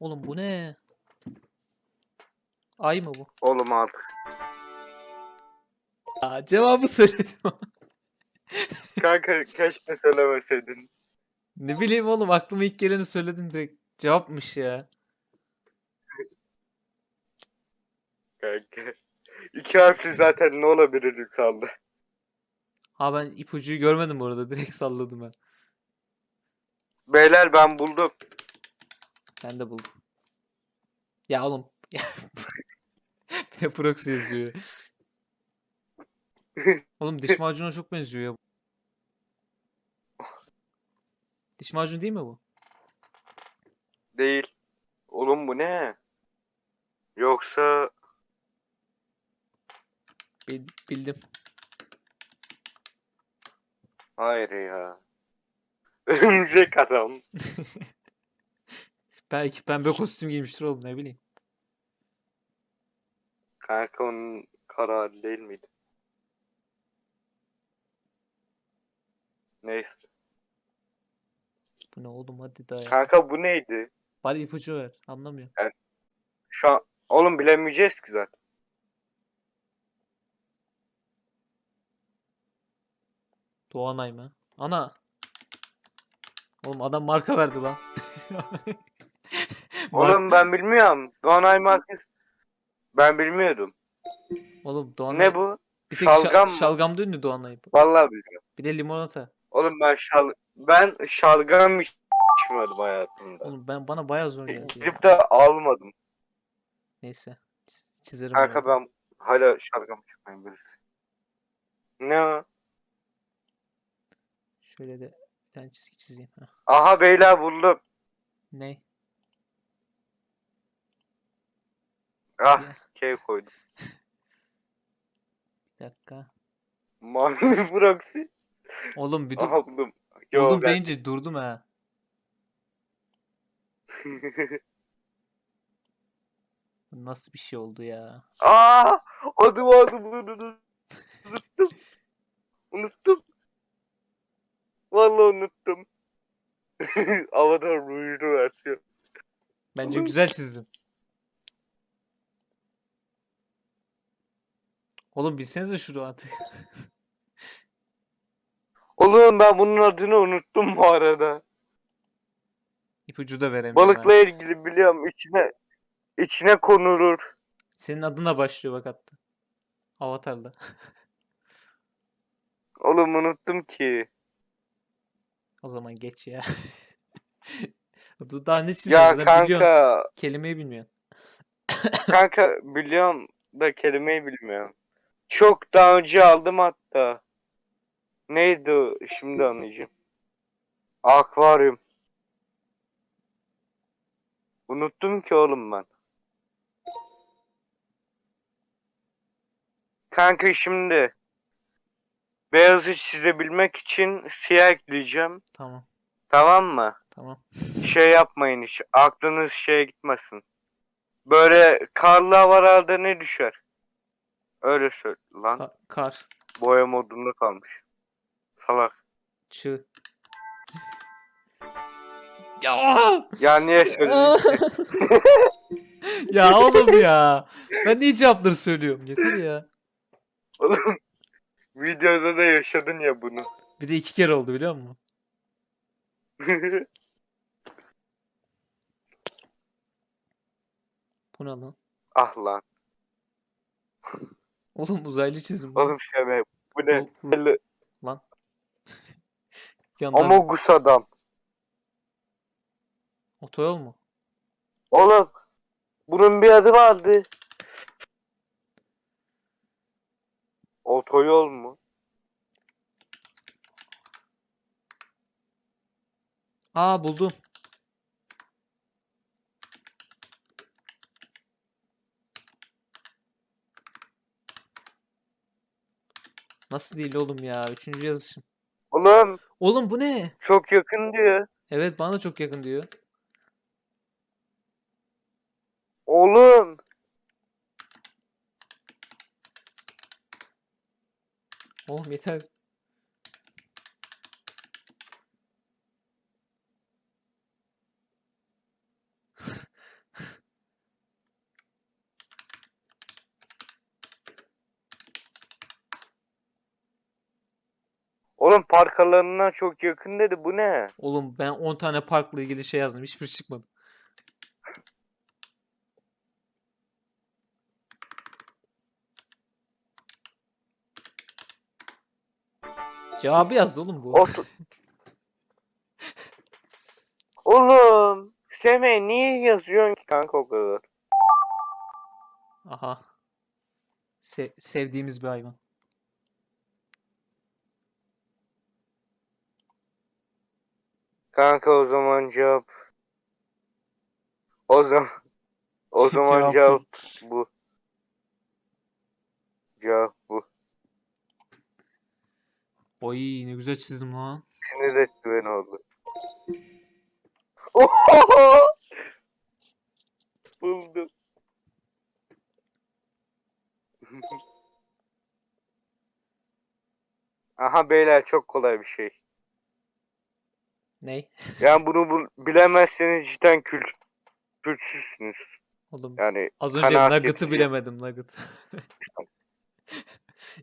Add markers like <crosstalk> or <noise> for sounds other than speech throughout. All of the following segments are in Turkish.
Oğlum bu ne? Ay mı bu? Oğlum artık. Aa, cevabı söyledim. <laughs> Kanka keşke söylemeseydin. ne bileyim oğlum aklıma ilk geleni söyledin direkt. Cevapmış ya. Kanka. İki harfli zaten ne olabilir kaldı. Ha ben ipucuyu görmedim bu arada. Direkt salladım ben. Beyler ben buldum. Ben de buldum. Ya oğlum. <laughs> bir de proxy yazıyor. Oğlum diş <laughs> macununa çok benziyor ya. Diş macunu değil mi bu? Değil. Oğlum bu ne? Yoksa Bil- bildim. hayır ya. Örümcek adam. <laughs> Belki pembe kostüm giymiştir oğlum ne bileyim. Kanka onun kararı değil miydi? Neyse. Bu ne oğlum hadi daha ya. Kanka bu neydi? Bari ipucu ver. Anlamıyorum. Şu an oğlum bilemeyeceğiz ki zaten. Doğanay mı? Ana. Oğlum adam marka verdi lan. <laughs> Oğlum ben bilmiyorum. Doğanay markası. Ben bilmiyordum. Oğlum Doğanay. Ne bu? Bir tek şa- Şalgam mı? şalgamda ünlü Doğanay. Vallahi bilmiyorum. Bir de limonata. Oğlum ben şal ben şalgam iç- içmedim hayatımda. Oğlum ben bana bayağı zor geldi ya. Gidip de almadım. Neyse. çiz- çizerim Kanka ben. hala şalgam içmeyin böyle. Ne o? Şöyle de bir tane çizgi çizeyim. Heh. Aha beyler buldum. Ne? Ah. K koydum. Bir dakika. Mavi <laughs> proxy. Oğlum bir dur. Aha buldum. Yo, Buldum ben- deyince durdum ha. <laughs> Bu Nasıl bir şey oldu ya? Aa, adım adım unuttum. Unuttum. Vallahi unuttum. <laughs> Avatar rujlu versiyon. Bence Oğlum. güzel çizdim. Oğlum bilsenize şunu artık. <laughs> Oğlum ben bunun adını unuttum bu arada. İpucu da veremiyorum. Balıkla ilgili biliyorum. İçine içine konulur. Senin adına başlıyor bak hatta. Avatar'da. <laughs> Oğlum unuttum ki. O zaman geç ya. <laughs> Daha ne Ya çiziyoruz lan biliyorsun. kanka, Kelimeyi bilmiyorsun. kanka biliyorum da kelimeyi bilmiyorum. Çok daha önce aldım hatta. Neydi o? Şimdi anlayacağım. Akvaryum. Unuttum ki oğlum ben. Kanka şimdi beyazı çizebilmek için siyah ekleyeceğim. Tamam. Tamam mı? Tamam. Şey yapmayın hiç. Aklınız şeye gitmesin. Böyle karlı havalarda ne düşer? Öyle söyle lan. Ka- kar. Boya modunda kalmış. Salak. Çığ. <laughs> Ya! Ya niye söyledin? <laughs> ya oğlum ya. Ben niye cevapları söylüyorum? Yeter ya. Oğlum videoda da yaşadın ya bunu. Bir de iki kere oldu biliyor musun? <laughs> Bu ne lan? ah lan. Oğlum uzaylı çizim. bu. Oğlum şöyle. Bu ne? Ru- ru- Böyle Yandan Amogus adam. otoyol mu? Oğlum bunun bir adı vardı. Otoyol mu? Aa buldum. Nasıl değil oğlum ya? Üçüncü yazışım. Oğlum Oğlum bu ne? çok yakın diyor. Evet bana da çok yakın diyor. Oğlum. Oğlum yeter. Alanına çok yakın dedi. Bu ne? Oğlum ben 10 tane parkla ilgili şey yazdım. Hiçbir çıkmadı. Cevabı yazdı oğlum bu. Otur. Oğlum. Semih niye yazıyorsun ki kanka o kadar? Aha. Se- sevdiğimiz bir hayvan. Kanka o zaman cevap. O zaman. O zaman Cevap cevap bu. Cevap bu. Oy ne güzel çizdim lan. Sinir etti beni oldu. Oho! Buldum. <laughs> Aha beyler çok kolay bir şey. Ney? <laughs> Yani bunu bul- bilemezseniz cidden kül külsüzsünüz. Oğlum Yani az önce Nugget'ı bilemedim Nugget. <laughs>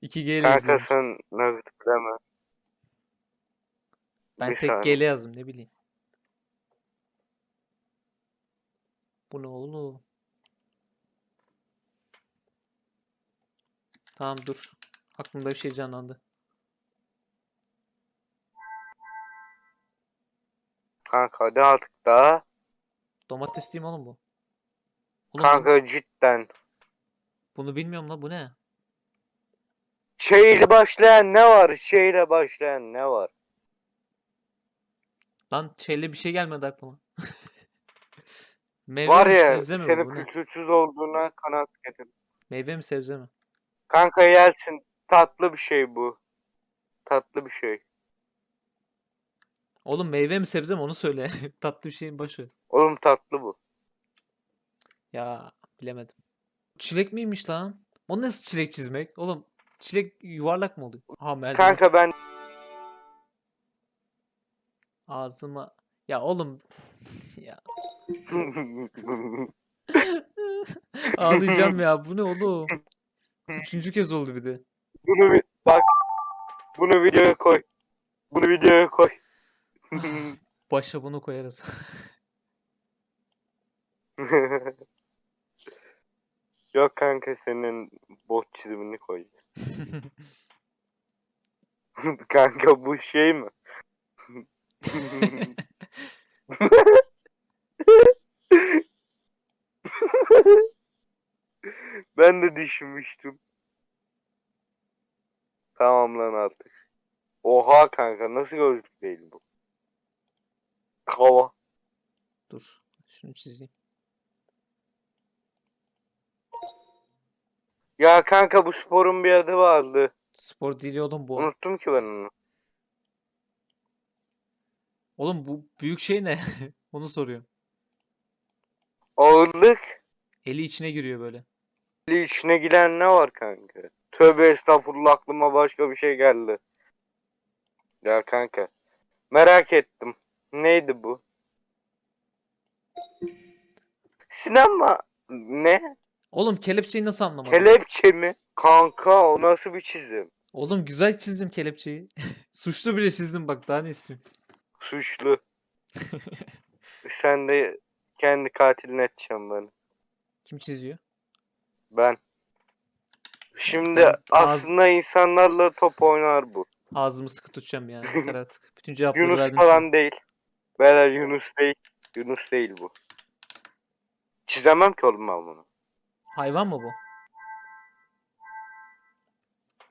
2 G kanka sen nasıl bilemez. Ben bir tek saniye. G ile yazdım ne bileyim. Bu ne oğlum? Tamam dur. Aklımda bir şey canlandı. Kanka hadi artık daha. Domates değil mi oğlum bu? Oğlum Kanka cidden. bunu bilmiyorum la bu ne? Şeyle başlayan ne var? Şeyle başlayan ne var? Lan şeyle bir şey gelmedi aklıma. <laughs> Meyve var mi ya sebze mi bu? senin Bu ne? kültürsüz olduğuna kanaat getir. Meyve mi sebze mi? Kanka yersin. Tatlı bir şey bu. Tatlı bir şey. Oğlum meyve mi sebze mi onu söyle. <laughs> Tatlı bir şeyin başı. Oğlum tatlı bu. Ya bilemedim. Çilek miymiş lan? O nasıl çilek çizmek? Oğlum çilek yuvarlak mı oluyor? Ha merdiven. Kanka ben Ağzıma. Ya oğlum. <laughs> ya <laughs> ağlayacağım ya. Bu ne oğlum? Üçüncü kez oldu bir de. bunu bir- bak. Bunu videoya koy. Bunu videoya koy. <laughs> Başa bunu koyarız. <laughs> Yok kanka senin bot çizimini koyacağız. <laughs> kanka bu şey mi? ben de düşünmüştüm. Tamam lan artık. Oha kanka nasıl gözlük değil bu? Kava. Dur. Şunu çizeyim. Ya kanka bu sporun bir adı vardı. Spor değil oğlum bu. Unuttum ki ben onu. Oğlum bu büyük şey ne? <laughs> Onu soruyorum. Ağırlık. Eli içine giriyor böyle. Eli içine giren ne var kanka? Tövbe estağfurullah aklıma başka bir şey geldi. Ya kanka. Merak ettim. Neydi bu? Sinema ne? Oğlum kelepçeyi nasıl anlamadın? Kelepçe mi? Kanka o nasıl bir çizim? Oğlum güzel çizdim kelepçeyi. <laughs> Suçlu bile çizdim bak daha ne istiyorsun? Suçlu. <laughs> Sen de kendi katilini edeceksin beni. Kim çiziyor? Ben. Şimdi Ben aslında insanlarla top oynar bu. Ağzımı sıkı tutacağım ya. Yeter artık. Bütün cevapları Yunus verdim falan size. değil. Beyler Yunus değil. Yunus değil bu. Çizemem ki oğlum ben bunu. Hayvan mı bu?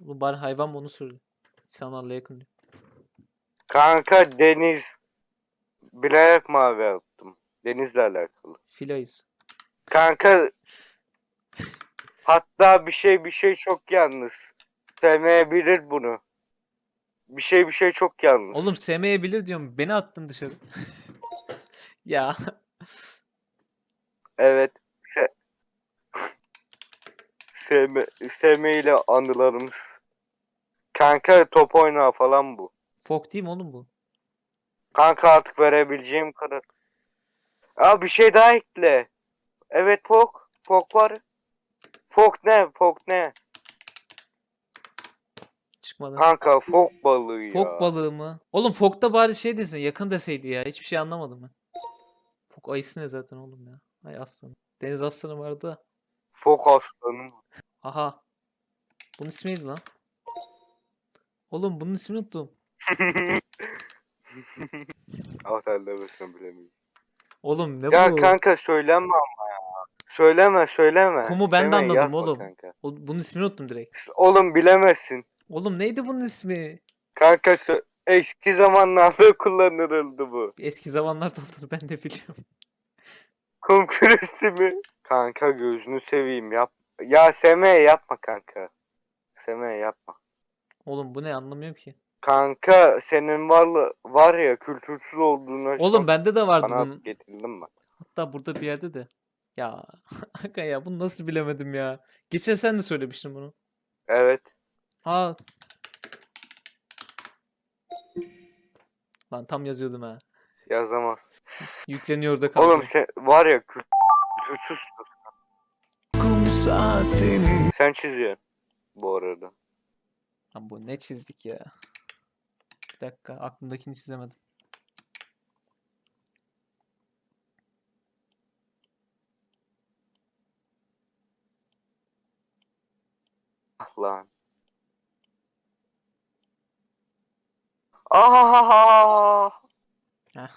Bu bari hayvan onu söyle. İnsanlarla yakın diyor. Kanka deniz. Bilerek mavi yaptım. Denizle alakalı. Filayız. Kanka hatta bir şey bir şey çok yalnız. Sevmeyebilir bunu. Bir şey bir şey çok yalnız. Oğlum sevmeyebilir diyorum. Beni attın dışarı. <laughs> ya. Evet. Se sevme, sevmeyle anılarımız. Kanka top oyna falan bu. Fok değil mi oğlum bu? Kanka artık verebileceğim kadar. Aa bir şey daha ekle. Evet Fok. Fok var. Fok ne? Fok ne? Çıkmadı. Kanka fok balığı ya. Fok balığı mı? Oğlum fokta bari şey desin yakın deseydi ya. Hiçbir şey anlamadım ben. Fok ayısı ne zaten oğlum ya. Ay aslanı. Deniz aslanı vardı da. Fok aslanı. Aha. Bunun ismi neydi lan? Oğlum bunun ismini unuttum. <laughs> Otelde başına bilemiyorum. Oğlum ne Ya bu? kanka söyleme ama ya. Söyleme söyleme. Kumu ben de anladım oğlum. Kanka. Bunun ismini unuttum direkt. Oğlum bilemezsin. Oğlum neydi bunun ismi? Kanka sö- eski zamanlarda <laughs> kullanılırdı bu. Eski zamanlarda olduğunu ben de biliyorum. Kum küresi mi? Kanka gözünü seveyim yap. Ya Semih yapma kanka. Semih yapma. Oğlum bu ne anlamıyorum ki. Kanka senin var, var ya kültürsüz olduğunu Oğlum bende de vardı bana bunun. getirdim bak. Hatta burada bir yerde de. Ya <laughs> aga ya bunu nasıl bilemedim ya. Geçen sen de söylemiştin bunu. Evet. Aa. Lan tam yazıyordum ha. Yazamaz. Yükleniyor da kaldı. Oğlum sen var ya kültürsüz. kum saatini Sen çiziyorsun. Bu arada. Lan bu ne çizdik ya. Bir dakika aklımdakini çizemedim. Ah lan. Ah! Heh.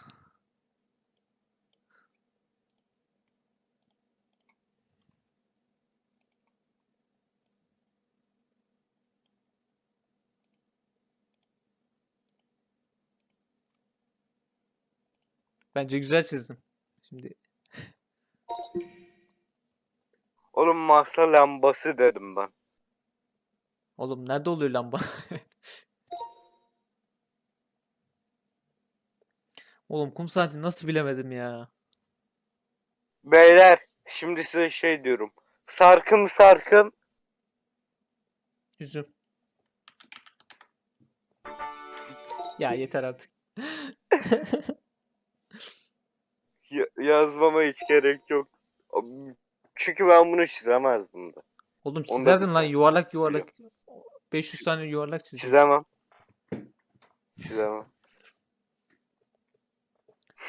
Bence güzel çizdim. Şimdi Oğlum masa lambası dedim ben. oğlum nerede oluyor lamba? <laughs> Oğlum kum saati nasıl bilemedim ya. Beyler şimdi size şey diyorum. Sarkım sarkım Üzüm. Ya yeter artık. <laughs> Ya- yazmama hiç gerek yok. Çünkü ben bunu çizemezdim de. Oğlum çizerdin lan biliyorum. yuvarlak yuvarlak. 500 tane yuvarlak çizdin. Çizemem. Çizemem.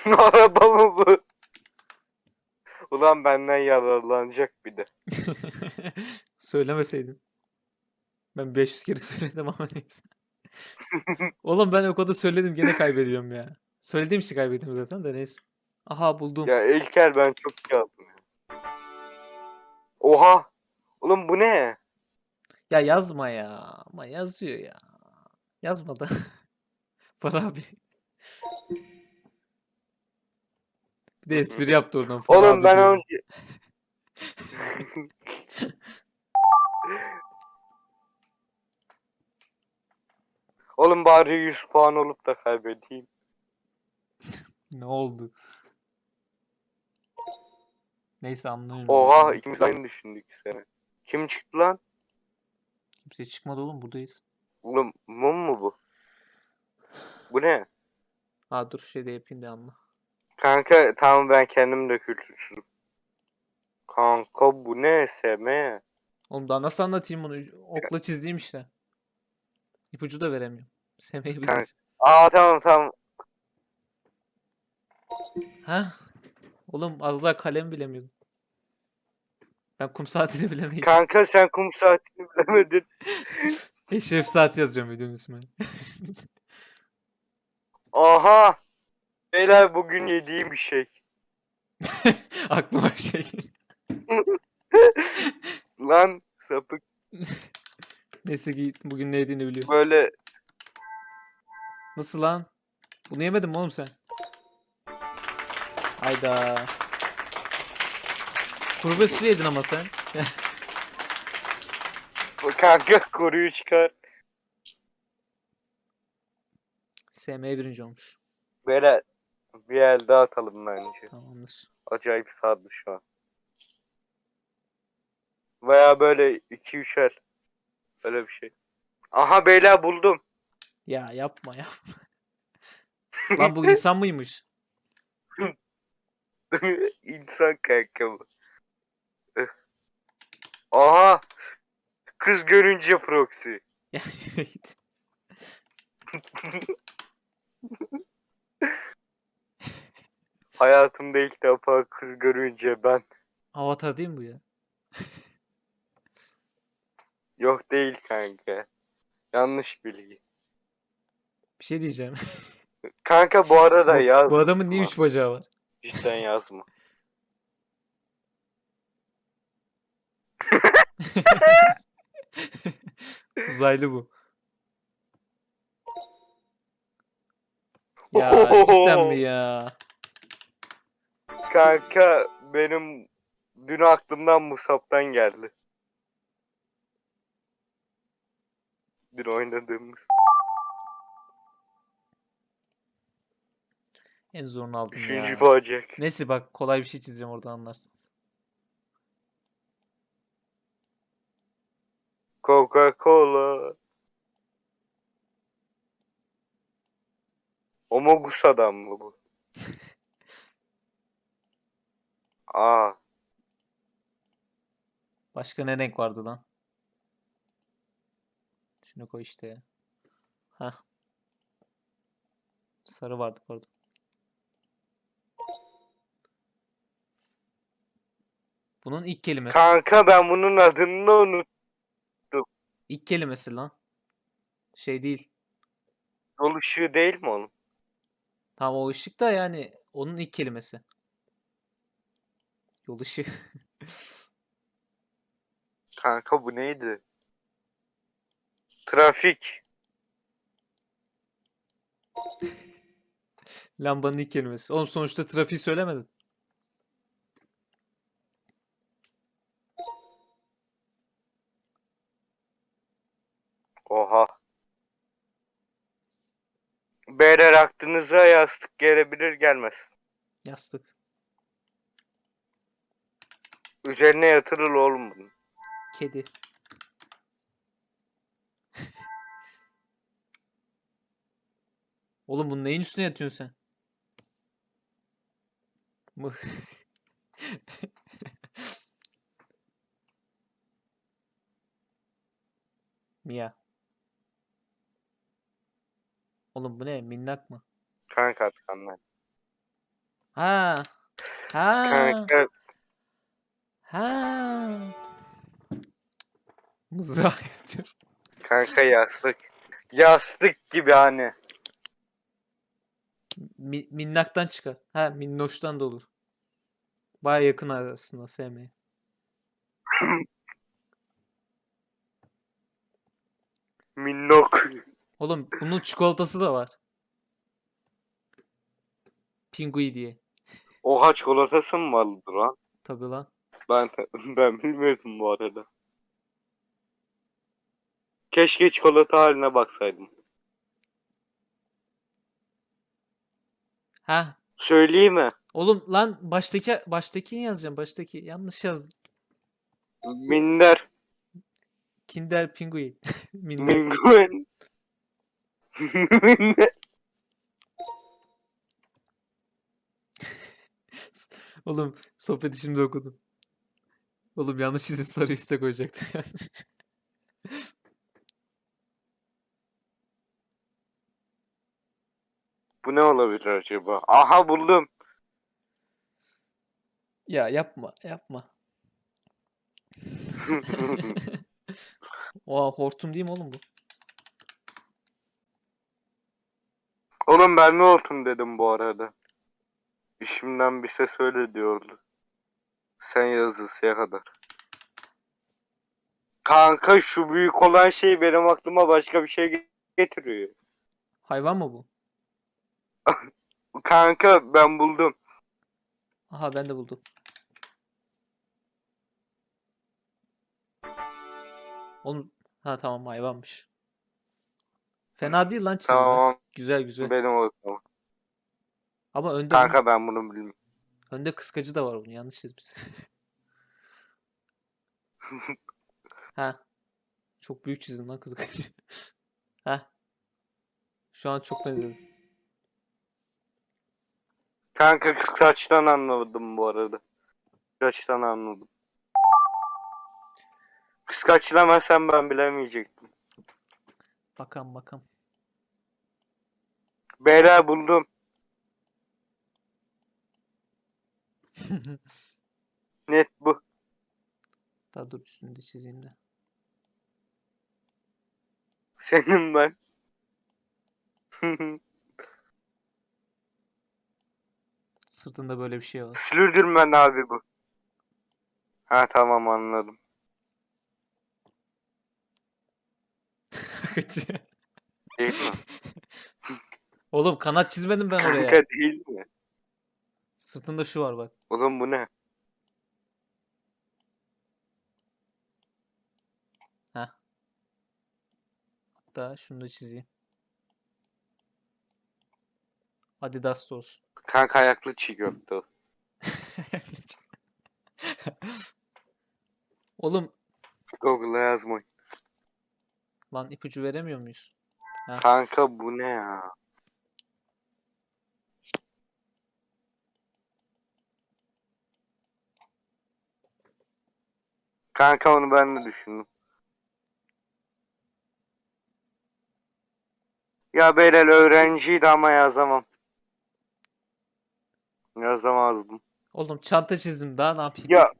Araba mı bu? Ulan benden yararlanacak bir de. <laughs> Söylemeseydin. Ben 500 kere <laughs> söyledim ama neyse. <laughs> Oğlum ben o kadar söyledim gene kaybediyorum ya. Söylediğim için kaybediyorum zaten de neyse. Aha buldum. Ya İlker ben çok iyi aldım ya. Oha! Oğlum bu ne? Ya yazma ya. Ama yazıyor ya. Yazma da. Var abi. Bir de espri yaptı oradan. Far Oğlum ben diyor. önce... <laughs> Oğlum bari 100 puan olup da kaybedeyim. <laughs> Ne oldu? Neyse anlıyorum. Oha ikimiz aynı düşündük seni. Kim çıktı lan? Kimse çıkmadı oğlum buradayız. Oğlum mum mu bu? Bu ne? Ha dur şey de yapayım da anla. Kanka tamam ben kendim de kültürsüzüm. Kanka bu ne Seme? Oğlum daha nasıl anlatayım bunu? Okla çizdiğim işte. İpucu da veremiyorum. <laughs> Sevmeyi Kanka. bilir. Aa tamam tamam. Ha? Oğlum az daha kalem bilemiyordum. Ben kum saatini <laughs> bilemeyiz. Kanka sen kum saatini bilemedin. <laughs> Eşref saat yazacağım videonun ismine. Aha! Beyler bugün yediğim bir şey. <laughs> Aklıma şey. <laughs> Lan sapık <laughs> Neyse ki bugün ne yediğini biliyor. böyle Nasıl lan? Bunu yemedin mi oğlum sen? Hayda. Kuru fasulye yedin ama sen. kanka koruyu çıkar. SM birinci olmuş. Beyler bir el daha atalım bence. Tamamdır. Acayip sardı şu an. Veya böyle 2-3 el. Öyle bir şey. Aha beyler buldum. Ya yapma yapma. Lan bu insan mıymış? <laughs> İnsan kanka bu. Aha! Kız görünce proxy. <laughs> <laughs> Hayatımda ilk defa kız görünce ben. Avatar değil mi bu ya? <laughs> Yok değil kanka. Yanlış bilgi. Bir şey diyeceğim. <laughs> Kanka bu arada Bu- yaz. Bu adamın niye üç bacağı var? Cidden yazma. <laughs> Uzaylı bu. Ya cidden mi ya? Kanka benim dün aklımdan Musab'dan geldi. Dün oynadığımız. En zorunu aldım Üçüncü ya. bacak. Neyse bak kolay bir şey çizeceğim orada anlarsınız. Coca-Cola. Omogus adam mı bu? <laughs> Aa, Başka ne renk vardı lan? Şunu koy işte. Heh. Sarı vardı pardon. Bunun ilk kelimesi. kanka ben bunun adını unuttum. İlk kelimesi lan. Şey değil. Yol ışığı değil mi onun? Tamam o ışık da yani onun ilk kelimesi. Yol <laughs> ışığı. Kanka bu neydi? Trafik. Lambanın ilk kelimesi. Oğlum sonuçta trafiği söylemedim. Oha. Beyler aklınıza yastık gelebilir gelmez. Yastık. Üzerine yatırıl oğlum bunun. Kedi. Oğlum bunun neyin üstüne yatıyorsun sen? Mıh. <laughs> Mia. Oğlum bu ne? Minnak mı? Kanka atkanlar. Ha. Ha. Kanka Ha. Mızrağı yatıyor. Kanka yastık. Yastık gibi hani. Mi- minnaktan çıkar. Ha minnoştan da olur. Baya yakın aslında sevmeye. <laughs> Minnok. Oğlum bunun çikolatası da var. Pingui diye. Oha çikolatası mı vardı lan? Tabii lan. Ben <laughs> ben bilmiyordum bu arada. Keşke çikolata haline baksaydım. Ha. Söyleyeyim mi? Oğlum lan baştaki baştakini yazacağım. Baştaki yanlış yazdım. Minder. Kinder Pingui. <laughs> Minder. Minguen. Minder. <laughs> Oğlum sohbeti şimdi okudum. Oğlum yanlış izin sarı üste koyacaktı. Bu ne olabilir acaba? Aha buldum. ya yapma yapma. <laughs> Oha hortum değil mi oğlum bu? Oğlum ben ne oldum dedim bu arada. İşimden bir ses öyle diyordu. Sen yazısıya kadar. Kanka şu büyük olan şey benim aklıma başka bir şey ge- getiriyor. Hayvan mı bu? <laughs> Kanka ben buldum. Aha ben de buldum. Oğlum ha tamam hayvanmış. Fena değil lan çizimi. Tamam Güzel güzel. benim olsun. Ama önde Kanka ben bunu bilmiyorum. Önde kıskacı da var bunun. Yanlış çizmiş. <laughs> ha. Çok büyük çizdim lan kıskacı. <laughs> ha. Şu an çok benzedim. Kanka kıskaçtan anladım bu arada. Kıskaçtan anladım. Kıskaç demesen ben bilemeyecektim. Bakalım bakalım. Beyler buldum. <laughs> Net bu. Daha dur üstünü de çizeyim de. Senin ben. <laughs> Sırtında böyle bir şey var. Slüdürmen abi bu. Ha tamam anladım. Akıcı. Değil mi? <laughs> Oğlum kanat çizmedim ben oraya. Kanka değil mi? Sırtında şu var bak. Oğlum bu ne? Hatta şunu da çizeyim. Adidas da olsun. Kanka ayaklı çiğ köfte. o. <laughs> Oğlum Google'a yazmayın. lan ipucu veremiyor muyuz? Kanka bu ne ya? Kanka onu ben de düşündüm. Ya Beylel öğrenciydi ama yazamam. Yazamazdım. Oğlum çanta çizdim daha ne yapayım? Ya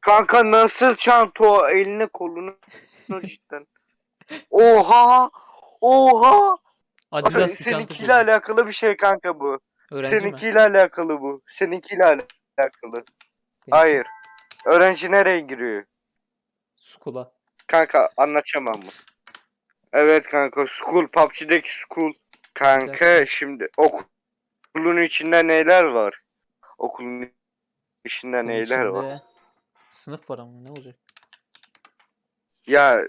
kanka nasıl çanta o eline kolunu <laughs> cidden. Oha! Oha! Çanta Seninkiyle çizdim. alakalı bir şey kanka bu. Öğrenci mi? Seninkiyle alakalı bu. Seninkiyle alakalı. Benimki Hayır. Öğrenci nereye giriyor? School'a. Kanka anlatacağım ama. Evet kanka school PUBG'deki school. Kanka şimdi okulun içinde neler var? Okulun içinde Bunun neler var? içinde Sınıf var ama ne olacak? Ya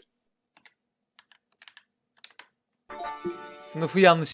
Sınıfı yanlış